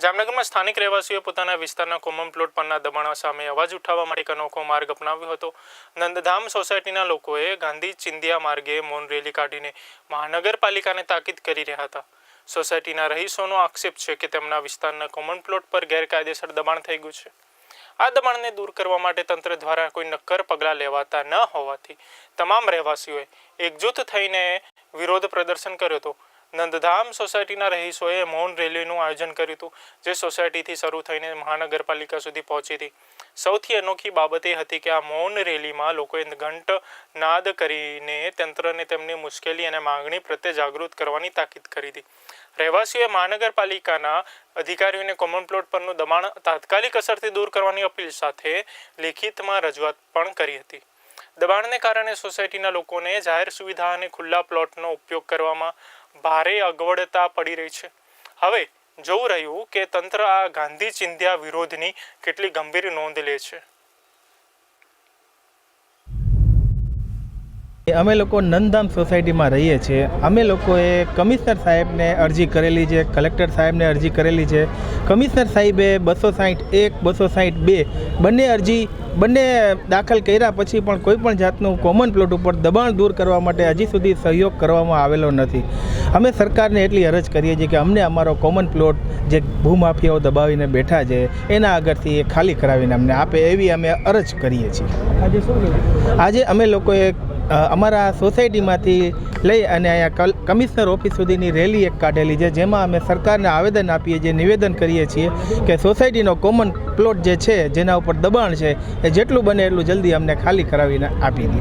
જામનગરમાં સ્થાનિક રહેવાસીઓએ પોતાના વિસ્તારના કોમન પ્લોટ પરના દબાણો સામે અવાજ ઉઠાવવા માટે એક અનોખો માર્ગ અપનાવ્યો હતો. નંદધામ સોસાયટીના લોકોએ ગાંધી ચિંધિયા માર્ગે મૌન રેલી કાઢીને મહાનગરપાલિકાને તાકીદ કરી રહ્યા હતા. સોસાયટીના રહીશોનો આક્ષેપ છે કે તેમના વિસ્તારના કોમન પ્લોટ પર ગેરકાયદેસર દબાણ થઈ ગયું છે. આ દબાણને દૂર કરવા માટે તંત્ર દ્વારા કોઈ નક્કર પગલાં લેવાતા ન હોવાથી તમામ રહેવાસીઓએ એકજૂથ થઈને વિરોધ પ્રદર્શન કર્યો હતો. નંદધામ સોસાયટીના રહીશોએ મૌન રેલીનું આયોજન કર્યું હતું, જે સોસાયટીથી શરૂ થઈને મહાનગરપાલિકા સુધી પહોંચી હતી. સૌથી અનોખી બાબત એ હતી કે આ મૌન રેલીમાં લોકોએ ઘંટ નાદ કરીને તંત્રને તેમની મુશ્કેલી અને માંગણી પ્રત્યે જાગૃત કરવાની તાકીદ કરી હતી. રહેવાસીઓએ મહાનગરપાલિકાના અધિકારીઓને કોમન પ્લોટ પરનું દબાણ તાત્કાલિક અસરથી દૂર કરવાની અપીલ સાથે લેખિતમાં રજૂઆત પણ કરી હતી. દબાણને કારણે સોસાયટીના લોકોને જાહેર સુવિધા અને ખુલ્લા પ્લોટનો ઉપયોગ કરવામાં ભારે અગવડતા પડી રહી છે. હવે જોવું રહ્યું કે તંત્ર આ ગાંધી ચિંધ્યા વિરોધની કેટલી ગંભીર નોંધ લે છે. અમે લોકો નંદધામ સોસાયટીમાં રહીએ છીએ. અમે લોકોએ કમિશનર સાહેબને અરજી કરેલી છે, કલેક્ટર સાહેબને અરજી કરેલી છે. કમિશનર સાહેબે બસો સાહીઠ એક, બસો સાહીઠ બે બંને અરજી બંને દાખલ કર્યા પછી પણ કોઈ પણ જાતનું કોમન પ્લોટ ઉપર દબાણ દૂર કરવા માટે હજી સુધી સહયોગ કરવામાં આવેલો નથી. અમે સરકારને એટલી અરજ કરીએ છીએ કે અમને અમારો કોમન પ્લોટ જે ભૂમાફિયાઓ દબાવીને બેઠા છે એના આગળથી એ ખાલી કરાવીને અમને આપે એવી અમે અરજ કરીએ છીએ. આજે શું આજે અમે લોકોએ અમારા સોસાયટીમાંથી લઈ અને અહીંયા કમિશનર ઓફિસ સુધીની રેલી એક કાઢેલી છે, જેમાં અમે સરકારને આવેદન આપીએ છીએ, નિવેદન કરીએ છીએ કે સોસાયટીનો કોમન પ્લોટ જે છે, જેના ઉપર દબાણ છે, એ જેટલું બને એટલું જલ્દી અમને ખાલી કરાવીને આપી દે.